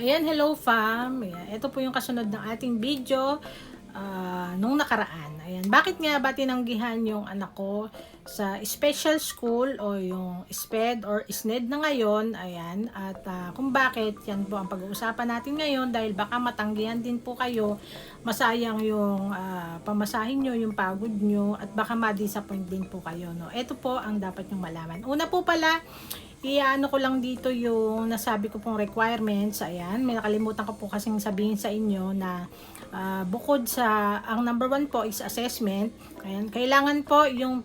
Ayan, hello fam. Ayan, ito po yung kasunod ng ating video ah, nung nakaraan. Ayan, bakit nga ba tinanggihan yung anak ko sa special school o yung SPED or SNED na ngayon? Ayan, at ah, kung bakit, yan po ang pag-uusapan natin ngayon dahil baka matanggihan din po kayo, masayang yung ah, pamasahin nyo, yung pagod nyo, at baka ma-disappoint din po kayo. No? Ito po ang dapat nyong malaman. Una po pala, Iyaano ko lang dito yung nasabi ko pong requirements. Ayan, may nakalimutan ko po kasing sabihin sa inyo na ah, bukod sa, ang number one po is assessment. Ayan, kailangan po yung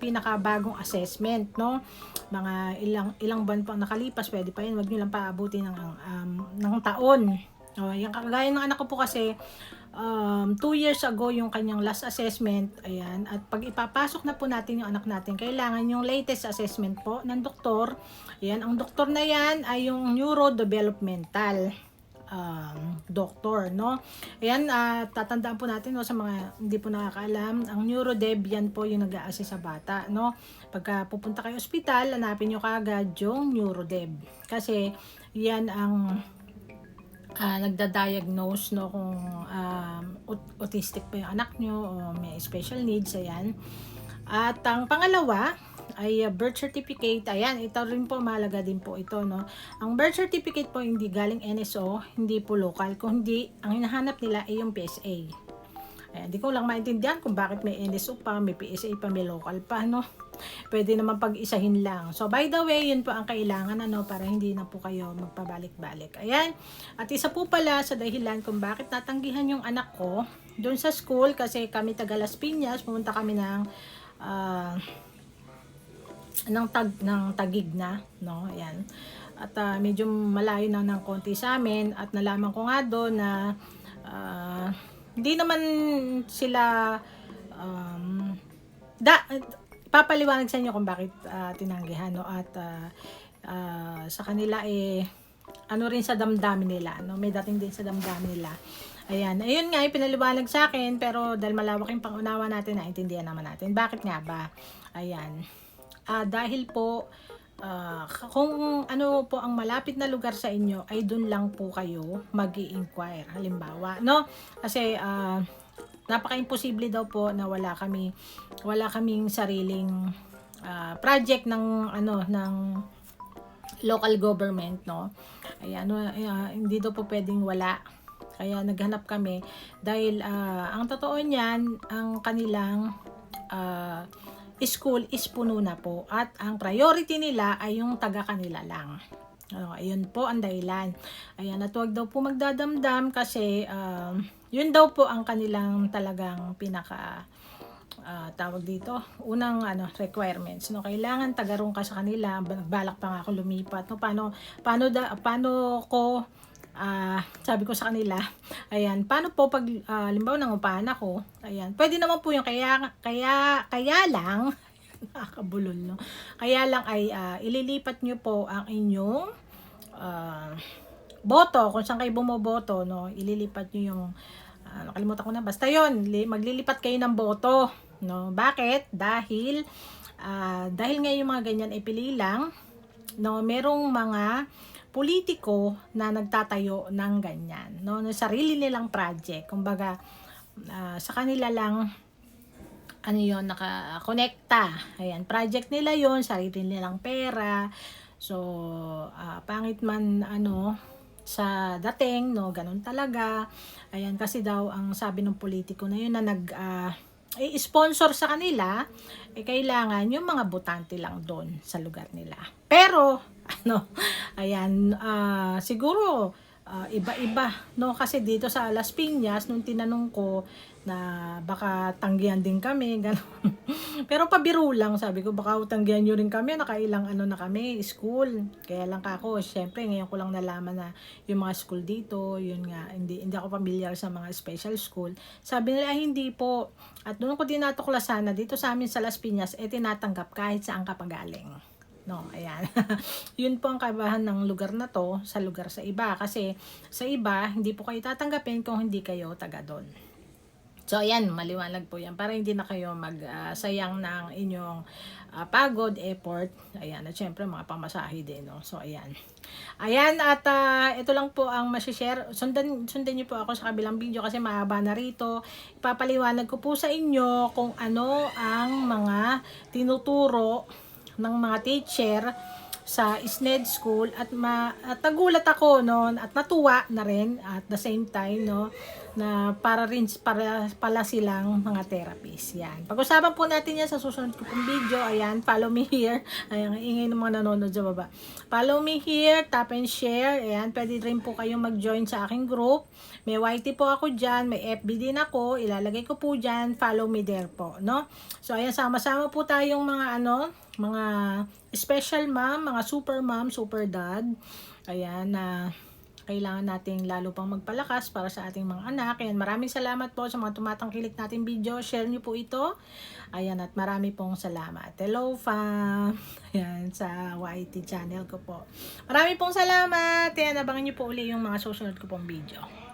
pinakabagong assessment, no? Mga ilang ilang buwan ang nakalipas, pwede pa yun. Huwag nyo lang paabuti ng, um, ng taon. O, yung kagaya ng anak ko po kasi, um, two years ago yung kanyang last assessment, ayan, at pag ipapasok na po natin yung anak natin, kailangan yung latest assessment po ng doktor, ayan, ang doktor na yan ay yung neurodevelopmental um, doctor, no? Ayan, ah, tatandaan po natin, no, sa mga hindi po nakakaalam, ang neurodev, yan po yung nag assess sa bata, no? Pagka pupunta kayo ospital, hanapin nyo kagad yung neurodev. Kasi, yan ang ah, nagda-diagnose no kung um, aut- autistic pa yung anak nyo o may special needs ayan at ang pangalawa ay uh, birth certificate ayan ito rin po mahalaga din po ito no ang birth certificate po hindi galing NSO hindi po local kung hindi ang hinahanap nila ay yung PSA Ayan, di ko lang maintindihan kung bakit may NSO pa, may PSA pa, may local pa, no? Pwede naman pag-isahin lang. So, by the way, yun po ang kailangan, ano, para hindi na po kayo magpabalik-balik. Ayan. At isa po pala sa dahilan kung bakit natanggihan yung anak ko doon sa school, kasi kami taga Las Piñas, pumunta kami ng, ah, ng tag ng tagig na no ayan at ah, medyo malayo na ng konti sa amin at nalaman ko nga doon na ah, hindi naman sila um, da papaliwanag sa inyo kung bakit ah, tinanggihan no at ah, ah, sa kanila eh ano rin sa damdamin nila no may dating din sa damdamin nila Ayan, ayun nga, ipinaliwanag sa akin, pero dahil malawak yung pangunawa natin, naintindihan naman natin. Bakit nga ba? Ayan. Ah, dahil po, ah, kung ano po ang malapit na lugar sa inyo, ay dun lang po kayo mag inquire Halimbawa, no? Kasi, ah, napaka-imposible daw po na wala kami, wala kaming sariling ah, project ng, ano, ng local government, no? Ayan, ah, hindi daw po pwedeng wala. Kaya naghanap kami dahil ah, ang totoo niyan, ang kanilang ah, school is puno na po at ang priority nila ay yung taga kanila lang. Ano, ayun po ang dahilan. Ayan, at huwag daw po magdadamdam kasi um, yun daw po ang kanilang talagang pinaka ah, tawag dito, unang ano requirements no kailangan tagarong ka sa kanila balak pa nga ako lumipat no paano paano da, paano ko ah, sabi ko sa kanila ayan paano po pag uh, limbawa nangupahan ako ayan pwede naman po yung kaya kaya kaya lang nakakabulol no? Kaya lang ay ah, ililipat nyo po ang inyong ah, boto kung saan kayo bumoboto no? Ililipat nyo yung ah, nakalimutan ko na basta yon maglilipat kayo ng boto no? Bakit? Dahil ah, dahil nga yung mga ganyan ay pili lang no? Merong mga politiko na nagtatayo ng ganyan no ng sarili nilang project kumbaga ah, sa kanila lang ano yon naka-connecta. Ayan, project nila yon sarili nilang pera. So, ah, pangit man ano sa dating, no, ganun talaga. Ayan, kasi daw ang sabi ng politiko na yun na nag ah, i-sponsor sa kanila, eh kailangan yung mga botante lang doon sa lugar nila. Pero, ano, ayan, ah, siguro, ah, iba-iba, no? Kasi dito sa Las Piñas, nung tinanong ko na baka tanggihan din kami, gano'n. Pero pabiro lang, sabi ko, baka tanggihan nyo rin kami, nakailang ano na kami, school. Kaya lang ka ako, syempre, ngayon ko lang nalaman na yung mga school dito, yun nga, hindi, hindi ako familiar sa mga special school. Sabi nila, "Ah, hindi po. At doon ko dinatuklasan na dito sa amin sa Las Piñas, eh tinatanggap kahit saan ka pagaling. No, ayan. Yun po ang kabahan ng lugar na to sa lugar sa iba. Kasi sa iba, hindi po kayo tatanggapin kung hindi kayo taga doon. So, ayan, maliwanag po yan. Para hindi na kayo magsayang ng inyong ah, pagod, effort. Ayan, at syempre mga pamasahe din, no? So, ayan. Ayan, at ah, ito lang po ang masishare. Sundan, sundan niyo po ako sa kabilang video kasi mahaba na rito. Ipapaliwanag ko po sa inyo kung ano ang mga tinuturo ng mga teacher sa SNED school at, ma, at nagulat ako noon at natuwa na rin at the same time no na para rin para pala silang mga therapist. Yan. Pag-usapan po natin yan sa susunod ko pong video. Ayan, follow me here. Ayan, ingay ng mga nanonood sa baba. Follow me here, tap and share. Ayan, pwede rin po kayong mag-join sa aking group. May YT po ako dyan, may FB din ako. Ilalagay ko po dyan, follow me there po, no? So, ayan, sama-sama po tayong mga ano, mga special mom, mga super mom, super dad. Ayan, na kailangan nating lalo pang magpalakas para sa ating mga anak. Ayan, maraming salamat po sa mga tumatangkilik nating video. Share niyo po ito. Ayan, at marami pong salamat. Hello, fam! Ayan, sa YT channel ko po. Marami pong salamat. Ayan, abangan niyo po uli yung mga susunod ko pong video.